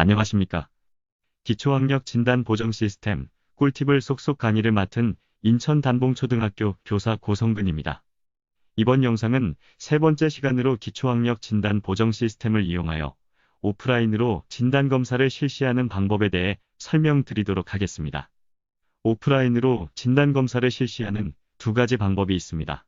안녕하십니까. 기초학력 진단 보정 시스템 꿀팁을 속속 강의를 맡은 인천 단봉초등학교 교사 고성근입니다. 이번 영상은 세 번째 시간으로 기초학력 진단 보정 시스템을 이용하여 오프라인으로 진단 검사를 실시하는 방법에 대해 설명드리도록 하겠습니다. 오프라인으로 진단 검사를 실시하는 두 가지 방법이 있습니다.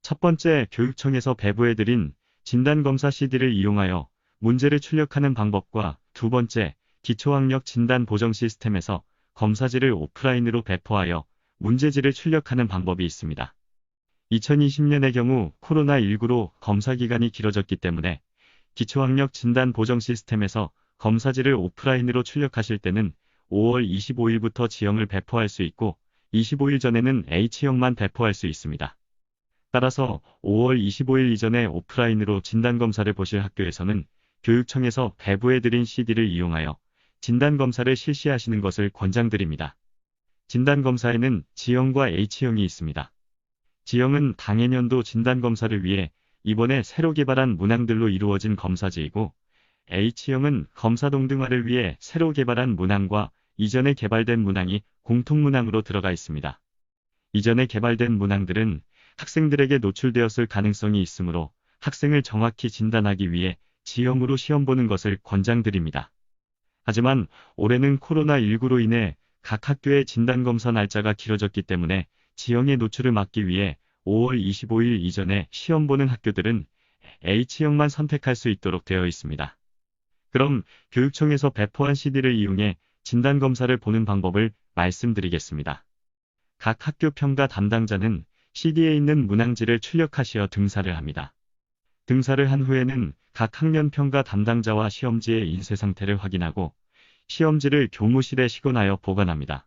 첫 번째, 교육청에서 배부해드린 진단검사 CD를 이용하여 문제를 출력하는 방법과 두 번째, 기초학력 진단 보정 시스템에서 검사지를 오프라인으로 배포하여 문제지를 출력하는 방법이 있습니다. 2020년의 경우 코로나19로 검사 기간이 길어졌기 때문에 기초학력 진단 보정 시스템에서 검사지를 오프라인으로 출력하실 때는 5월 25일부터 지형을 배포할 수 있고 25일 전에는 H형만 배포할 수 있습니다. 따라서 5월 25일 이전에 오프라인으로 진단검사를 보실 학교에서는 교육청에서 배부해드린 CD를 이용하여 진단검사를 실시하시는 것을 권장드립니다. 진단검사에는 G형과 H형이 있습니다. G형은 당해년도 진단검사를 위해 이번에 새로 개발한 문항들로 이루어진 검사지이고 H형은 검사 동등화를 위해 새로 개발한 문항과 이전에 개발된 문항이 공통문항으로 들어가 있습니다. 이전에 개발된 문항들은 학생들에게 노출되었을 가능성이 있으므로 학생을 정확히 진단하기 위해 지형으로 시험 보는 것을 권장드립니다. 하지만 올해는 코로나19로 인해 각 학교의 진단검사 날짜가 길어졌기 때문에 지형의 노출을 막기 위해 5월 25일 이전에 시험 보는 학교들은 H형만 선택할 수 있도록 되어 있습니다. 그럼 교육청에서 배포한 CD를 이용해 진단검사를 보는 방법을 말씀드리겠습니다. 각 학교 평가 담당자는 CD에 있는 문항지를 출력하시어 등사를 합니다. 등사를 한 후에는 각 학년 평가 담당자와 시험지의 인쇄 상태를 확인하고 시험지를 교무실에 시곤하여 보관합니다.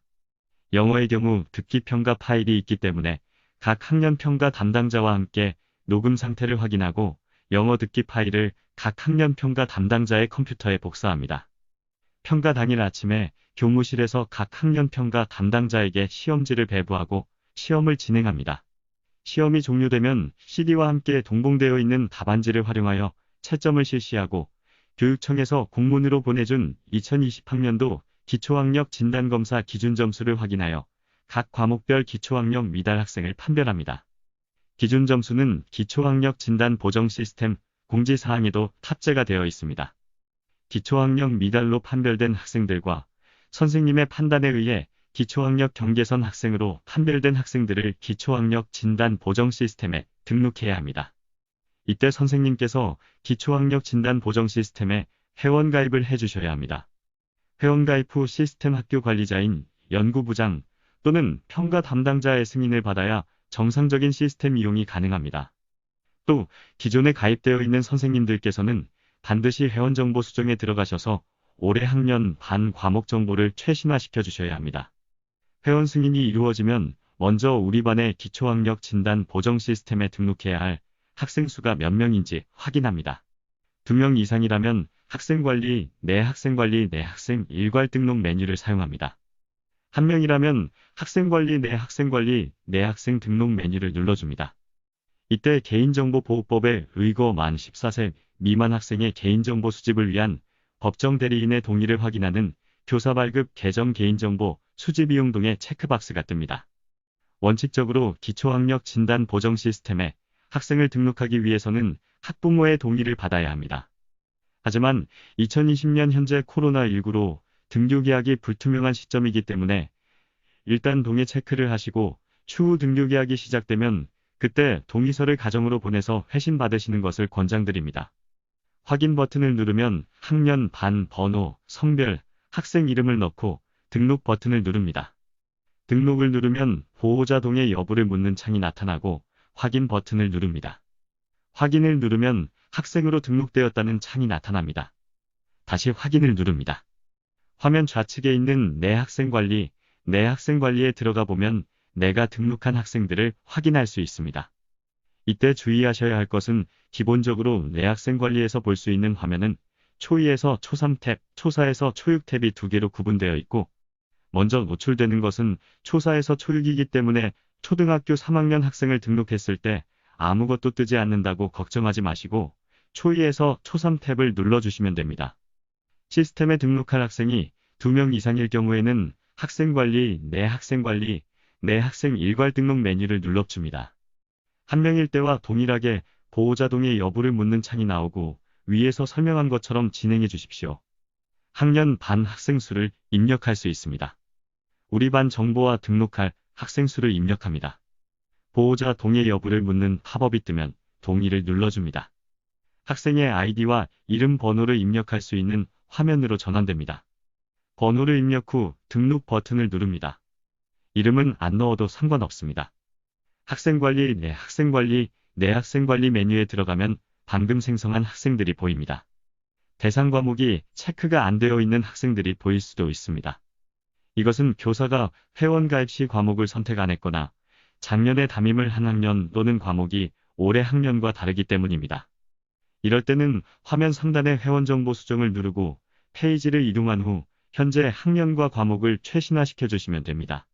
영어의 경우 듣기 평가 파일이 있기 때문에 각 학년 평가 담당자와 함께 녹음 상태를 확인하고 영어 듣기 파일을 각 학년 평가 담당자의 컴퓨터에 복사합니다. 평가 당일 아침에 교무실에서 각 학년 평가 담당자에게 시험지를 배부하고 시험을 진행합니다. 시험이 종료되면 CD와 함께 동봉되어 있는 답안지를 활용하여 채점을 실시하고 교육청에서 공문으로 보내준 2020학년도 기초학력 진단검사 기준 점수를 확인하여 각 과목별 기초학력 미달 학생을 판별합니다. 기준 점수는 기초학력 진단 보정 시스템 공지사항에도 탑재가 되어 있습니다. 기초학력 미달로 판별된 학생들과 선생님의 판단에 의해 기초학력 경계선 학생으로 판별된 학생들을 기초학력 진단 보정 시스템에 등록해야 합니다. 이때 선생님께서 기초학력 진단 보정 시스템에 회원 가입을 해주셔야 합니다. 회원 가입 후 시스템 학교 관리자인 연구부장 또는 평가 담당자의 승인을 받아야 정상적인 시스템 이용이 가능합니다. 또 기존에 가입되어 있는 선생님들께서는 반드시 회원 정보 수정에 들어가셔서 올해 학년 반 과목 정보를 최신화시켜 주셔야 합니다. 회원 승인이 이루어지면 먼저 우리 반의 기초학력 진단 보정 시스템에 등록해야 할 학생 수가 몇 명인지 확인합니다. 2명 이상이라면 학생 관리, 내 학생 관리, 내 학생 일괄 등록 메뉴를 사용합니다. 1명이라면 학생 관리, 내 학생 관리, 내 학생 등록 메뉴를 눌러줍니다. 이때 개인정보보호법에 의거 만 14세 미만 학생의 개인정보 수집을 위한 법정 대리인의 동의를 확인하는 교사 발급 개정 개인정보 수집 이용 등의 체크박스가 뜹니다. 원칙적으로 기초학력 진단 보정 시스템에 학생을 등록하기 위해서는 학부모의 동의를 받아야 합니다. 하지만 2020년 현재 코로나19로 등교 계약이 불투명한 시점이기 때문에 일단 동의 체크를 하시고 추후 등교 계약이 시작되면 그때 동의서를 가정으로 보내서 회신 받으시는 것을 권장드립니다. 확인 버튼을 누르면 학년, 반, 번호, 성별, 학생 이름을 넣고 등록 버튼을 누릅니다. 등록을 누르면 보호자 동의 여부를 묻는 창이 나타나고 확인 버튼을 누릅니다. 확인을 누르면 학생으로 등록되었다는 창이 나타납니다. 다시 확인을 누릅니다. 화면 좌측에 있는 내 학생 관리, 내 학생 관리에 들어가 보면 내가 등록한 학생들을 확인할 수 있습니다. 이때 주의하셔야 할 것은 기본적으로 내 학생 관리에서 볼 수 있는 화면은 초2에서 초3 탭, 초4에서 초6 탭이 두 개로 구분되어 있고 먼저 노출되는 것은 초4에서 초6이기 때문에 초등학교 3학년 학생을 등록했을 때 아무것도 뜨지 않는다고 걱정하지 마시고 초2에서 초3 탭을 눌러주시면 됩니다. 시스템에 등록할 학생이 2명 이상일 경우에는 학생관리, 내 학생관리, 내 학생 일괄 등록 메뉴를 눌러줍니다. 한 명일 때와 동일하게 보호자 동의 여부를 묻는 창이 나오고 위에서 설명한 것처럼 진행해 주십시오. 학년 반 학생 수를 입력할 수 있습니다. 우리 반 정보와 등록할 학생 수를 입력합니다. 보호자 동의 여부를 묻는 팝업이 뜨면 동의를 눌러줍니다. 학생의 아이디와 이름 번호를 입력할 수 있는 화면으로 전환됩니다. 번호를 입력 후 등록 버튼을 누릅니다. 이름은 안 넣어도 상관없습니다. 학생관리, 내 학생관리, 내 학생관리 메뉴에 들어가면 방금 생성한 학생들이 보입니다. 대상 과목이 체크가 안 되어 있는 학생들이 보일 수도 있습니다. 이것은 교사가 회원 가입 시 과목을 선택 안 했거나 작년에 담임을 한 학년 또는 과목이 올해 학년과 다르기 때문입니다. 이럴 때는 화면 상단의 회원 정보 수정을 누르고 페이지를 이동한 후 현재 학년과 과목을 최신화시켜 주시면 됩니다.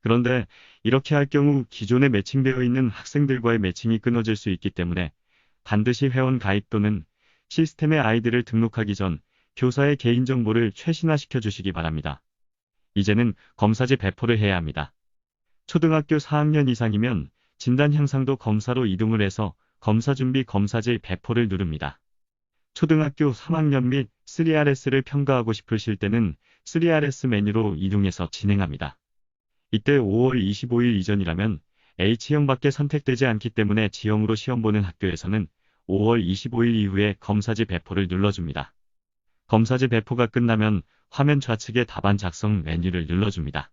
그런데 이렇게 할 경우 기존에 매칭되어 있는 학생들과의 매칭이 끊어질 수 있기 때문에 반드시 회원 가입 또는 시스템의 아이들을 등록하기 전 교사의 개인정보를 최신화시켜 주시기 바랍니다. 이제는 검사지 배포를 해야 합니다. 초등학교 4학년 이상이면 진단 향상도 검사로 이동을 해서 검사 준비 검사지 배포를 누릅니다. 초등학교 3학년 및 3RS를 평가하고 싶으실 때는 3RS 메뉴로 이동해서 진행합니다. 이때 5월 25일 이전이라면 H형밖에 선택되지 않기 때문에 G형으로 시험 보는 학교에서는 5월 25일 이후에 검사지 배포를 눌러줍니다. 검사지 배포가 끝나면 화면 좌측에 답안 작성 메뉴를 눌러줍니다.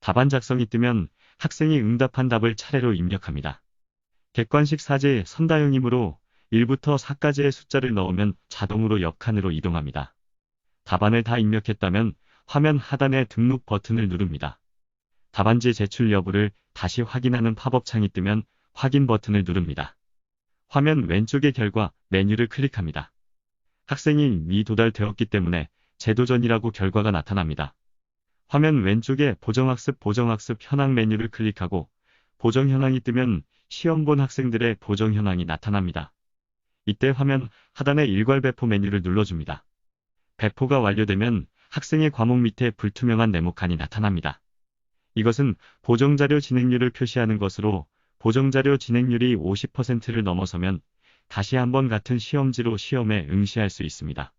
답안 작성이 뜨면 학생이 응답한 답을 차례로 입력합니다. 객관식 사제 선다형이므로 1부터 4까지의 숫자를 넣으면 자동으로 옆 칸으로 이동합니다. 답안을 다 입력했다면 화면 하단의 등록 버튼을 누릅니다. 답안지 제출 여부를 다시 확인하는 팝업 창이 뜨면 확인 버튼을 누릅니다. 화면 왼쪽의 결과 메뉴를 클릭합니다. 학생이 미 도달되었기 때문에 재도전이라고 결과가 나타납니다. 화면 왼쪽에 보정학습 보정학습 현황 메뉴를 클릭하고 보정 현황이 뜨면 시험 본 학생들의 보정 현황이 나타납니다. 이때 화면 하단의 일괄 배포 메뉴를 눌러줍니다. 배포가 완료되면 학생의 과목 밑에 불투명한 네모칸이 나타납니다. 이것은 보정자료 진행률을 표시하는 것으로 보정자료 진행률이 50%를 넘어서면 다시 한번 같은 시험지로 시험에 응시할 수 있습니다.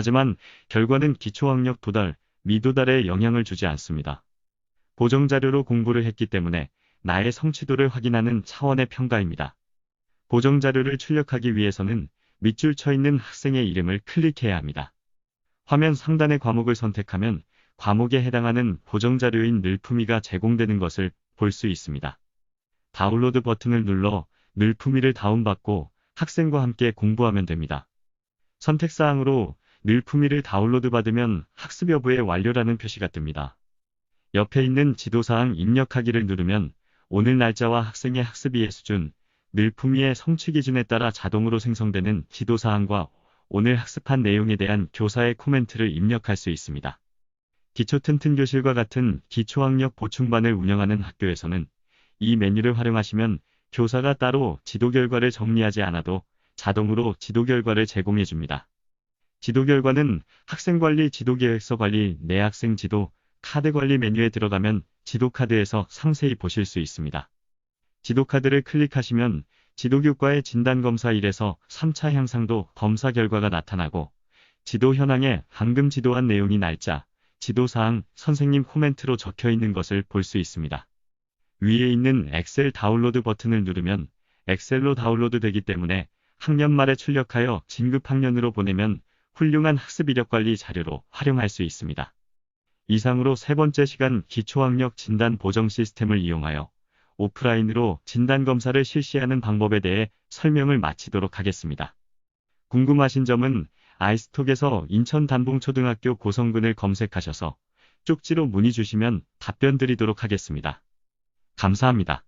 하지만 결과는 기초학력 도달, 미도달에 영향을 주지 않습니다. 보정자료로 공부를 했기 때문에 나의 성취도를 확인하는 차원의 평가입니다. 보정자료를 출력하기 위해서는 밑줄 쳐 있는 학생의 이름을 클릭해야 합니다. 화면 상단의 과목을 선택하면 과목에 해당하는 보정자료인 늘품위가 제공되는 것을 볼 수 있습니다. 다운로드 버튼을 눌러 늘품위를 다운받고 학생과 함께 공부하면 됩니다. 선택사항으로 늘품위를 다운로드 받으면 학습 여부의 완료라는 표시가 뜹니다. 옆에 있는 지도사항 입력하기를 누르면 오늘 날짜와 학생의 학습이의 수준, 늘품위의 성취 기준에 따라 자동으로 생성되는 지도사항과 오늘 학습한 내용에 대한 교사의 코멘트를 입력할 수 있습니다. 기초 튼튼 교실과 같은 기초학력 보충반을 운영하는 학교에서는 이 메뉴를 활용하시면 교사가 따로 지도 결과를 정리하지 않아도 자동으로 지도 결과를 제공해 줍니다. 지도 결과는 학생관리 지도계획서 관리 내 학생 지도 카드 관리 메뉴에 들어가면 지도 카드에서 상세히 보실 수 있습니다. 지도 카드를 클릭하시면 지도교과의 진단검사 1에서 3차 향상도 검사 결과가 나타나고 지도 현황에 방금 지도한 내용이 날짜, 지도사항, 선생님 코멘트로 적혀 있는 것을 볼 수 있습니다. 위에 있는 엑셀 다운로드 버튼을 누르면 엑셀로 다운로드 되기 때문에 학년 말에 출력하여 진급 학년으로 보내면 훌륭한 학습 이력 관리 자료로 활용할 수 있습니다. 이상으로 세 번째 시간 기초학력 진단 보정 시스템을 이용하여 오프라인으로 진단검사를 실시하는 방법에 대해 설명을 마치도록 하겠습니다. 궁금하신 점은 아이스톡에서 인천 단봉초등학교 고성군을 검색하셔서 쪽지로 문의 주시면 답변 드리도록 하겠습니다. 감사합니다.